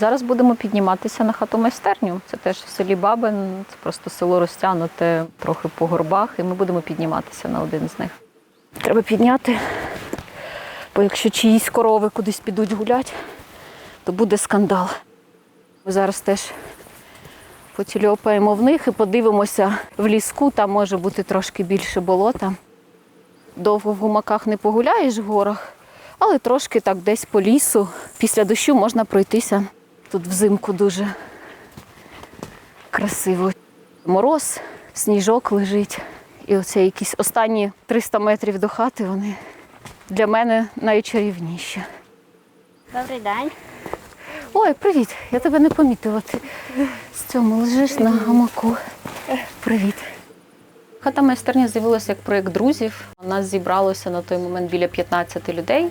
Зараз будемо підніматися на хату майстерню. Це теж в селі Бабин, це просто село розтягнуте трохи по горбах, і ми будемо підніматися на один з них. Треба підняти, бо якщо чиїсь корови кудись підуть гуляти, то буде скандал. Ми зараз теж потільопаємо в них і подивимося в ліску, там може бути трошки більше болота. Довго в гумаках не погуляєш в горах, але трошки так десь по лісу. Після дощу можна пройтися. Тут взимку дуже красиво. Мороз, сніжок лежить. І оце якісь останні 300 метрів до хати, вони для мене найчарівніші. Добрий день. Ой, привіт! Я тебе не помітила. Ти з цьому лежиш на гамаку. Привіт. Хата майстерня з'явилася як проєкт друзів. У нас зібралося на той момент біля 15 людей.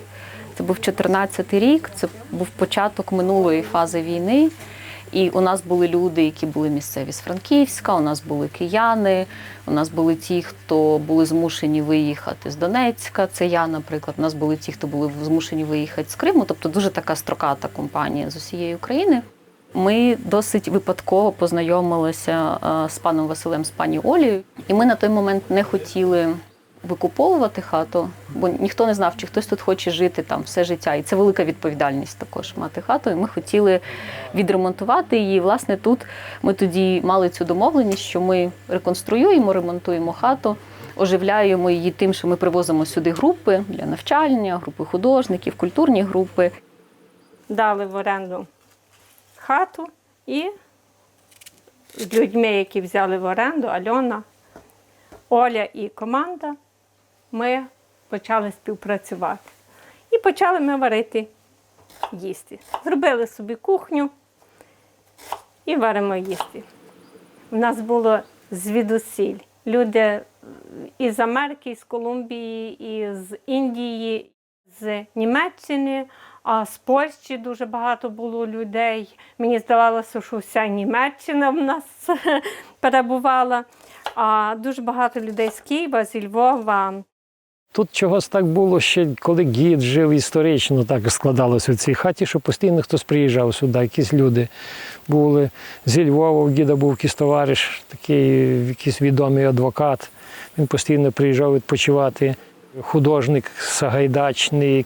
Це був 14-й рік, це був початок минулої фази війни. І у нас були люди, які були місцеві з Франківська, у нас були кияни, у нас були ті, хто були змушені виїхати з Донецька. Це я, наприклад. У нас були ті, хто були змушені виїхати з Криму. Тобто дуже така строката компанія з усієї України. Ми досить випадково познайомилися е, з паном Василем, з пані Олією, і ми на той момент не хотіли викуповувати хату, бо ніхто не знав, чи хтось тут хоче жити там все життя. І це велика відповідальність також мати хату. І ми хотіли відремонтувати її. Власне, тут ми тоді мали цю домовленість, що ми реконструюємо, ремонтуємо хату. Оживляємо її тим, що ми привозимо сюди групи для навчання, групи художників, культурні групи. дали в оренду хату і з людьми, які взяли в оренду, Альона, Оля і команда, ми почали співпрацювати. І почали ми варити їсти. Зробили собі кухню і варимо їсти. У нас було звідусіль. Люди із Америки, з Колумбії, із Індії, з Німеччини, а з Польщі дуже багато було людей. Мені здавалося, що вся Німеччина в нас перебувала. А дуже багато людей з Києва, зі Львова. Тут чогось так було ще, коли гід жив історично, так складалося в цій хаті, що постійно хтось приїжджав сюди, якісь люди були. Зі Львова у гіда був якийсь товариш, такий якийсь відомий адвокат. Він постійно приїжджав відпочивати. Художник Сагайдачний.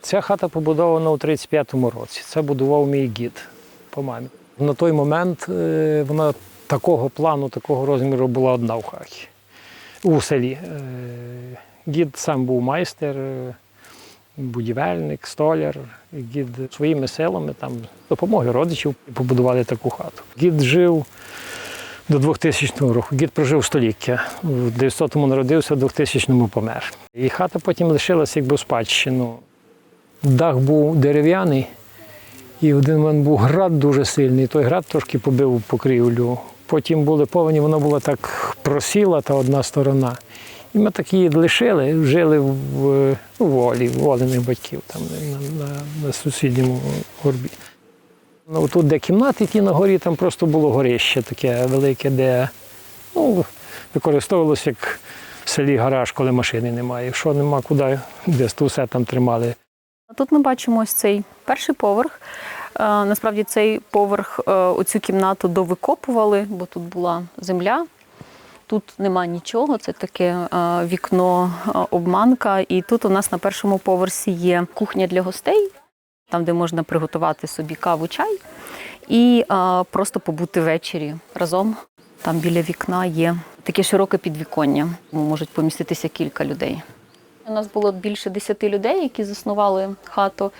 Ця хата побудована у 35-му році. Це будував мій гід по мамі. На той момент е, вона такого плану, такого розміру була одна в хаті у селі. Гід сам був майстер, е, будівельник, столяр. Гід своїми силами там з допомогою родичів побудували таку хату. Гід жив до 2000 року. Гід прожив століття. У 900-му народився, в 2000-му помер. І хата потім лишилася якби в спадщину. Дах був дерев'яний, і один момент був град дуже сильний. Той град трошки побив покрівлю. Потім були повені, воно було так просіла та одна сторона. І ми так її лишили, жили в ну, волі, в волених батьків там на, на, на сусідньому горбі. Ну, тут, де кімнати ті на горі, там просто було горище таке велике, де ну, використовувалося як в селі гараж, коли машини немає. Якщо нема куди, десь то все там тримали. Тут ми бачимо ось цей перший поверх. Е, Насправді цей поверх, е, оцю кімнату довикопували, бо тут була земля. Тут нема нічого, це таке е, вікно е, обманка. І тут у нас на першому поверсі є кухня для гостей, там, де можна приготувати собі каву, чай і е, просто побути ввечері разом. Там біля вікна є таке широке підвіконня, можуть поміститися кілька людей. У нас було більше десяти людей, які заснували хату.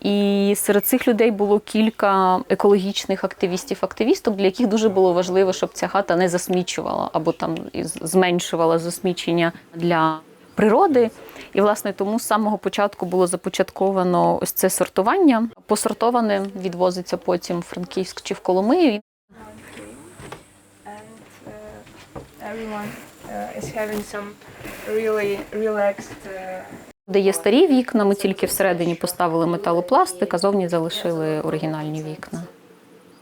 І серед цих людей було кілька екологічних активістів-активісток, для яких дуже було важливо, щоб ця хата не засмічувала або там зменшувала засмічення для природи. І власне тому з самого початку було започатковано ось це сортування. Посортоване відвозиться потім в Франківськ чи в Коломию. uh, everyone uh, is having some really relaxed uh, Де є старі вікна, ми тільки всередині поставили металопластик, а зовні залишили оригінальні вікна.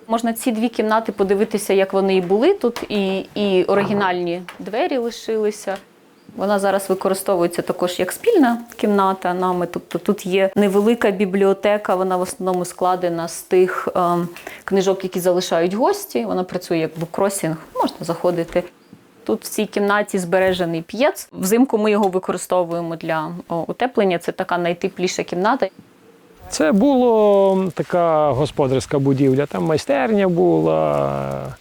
Можна ці дві кімнати подивитися, як вони і були тут, і, і оригінальні двері лишилися. Вона зараз використовується також як спільна кімната нами. Тобто тут є невелика бібліотека, вона в основному складена з тих е, книжок, які залишають гості. Вона працює як буккросінг, можна заходити. Тут в цій кімнаті збережений п'єц. Взимку ми його використовуємо для утеплення. Це така найтепліша кімната. Це була така господарська будівля. Там майстерня була.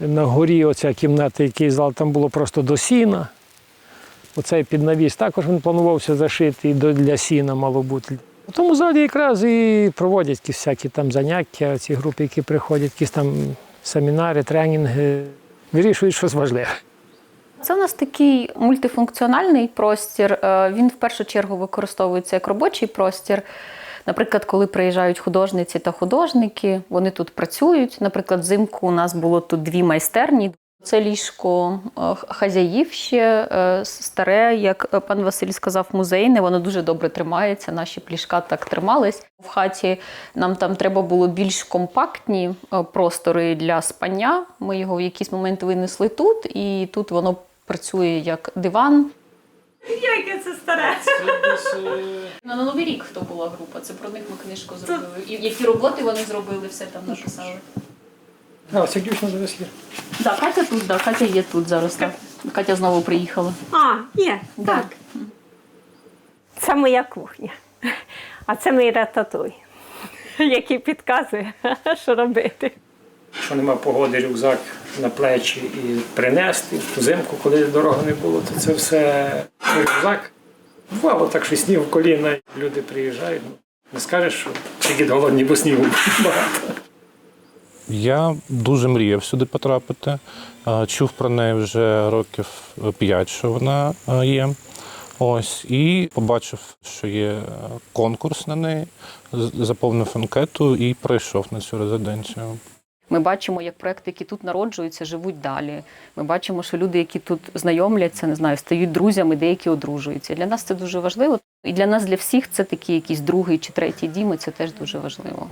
На горі оця кімната, який зал, там було просто до сіна. Оцей піднавіс також він планувався зашити і для сіна мало бути. У тому залі якраз і проводять якісь всякі там заняття, ці групи, які приходять, якісь там семінари, тренінги, вирішують щось важливе. Це у нас такий мультифункціональний простір. Е, Він в першу чергу використовується як робочий простір. Наприклад, коли приїжджають художниці та художники, вони тут працюють. Наприклад, взимку у нас було тут дві майстерні. Це ліжко е, хазяїв ще е, старе, як пан Василь сказав, музейне. Воно дуже добре тримається. Наші пліжка так тримались. В хаті нам там треба було більш компактні простори для спання. Ми його в якийсь момент винесли тут, і тут воно працює як диван. Яке це старе? На новий рік хто була група? Це про них ми книжку зробили. І які роботи вони зробили, все там написали. А, це дівчина зараз є. Да, Катя тут, да, Катя є тут зараз. Так. Катя знову приїхала. А, є. Да. Так. Це моя кухня. А це мій рататуй, який підказує, що робити. Якщо нема погоди, рюкзак на плечі і принести. Взимку, коли дороги не було, то це все рюкзак. Бувало так, що сніг в коліна. Люди приїжджають. ну, Не скажеш, що тільки голодні, бо снігу багато. Я дуже мріяв сюди потрапити. Чув про неї вже років 5, що вона є. Ось, і побачив, що є конкурс на неї, заповнив анкету і прийшов на цю резиденцію. Ми бачимо, як проекти, які тут народжуються, живуть далі. Ми бачимо, що люди, які тут знайомляться, не знаю, стають друзями, деякі одружуються. Для нас це дуже важливо. І для нас, для всіх, це такий якийсь другий чи третій дім, і це теж дуже важливо.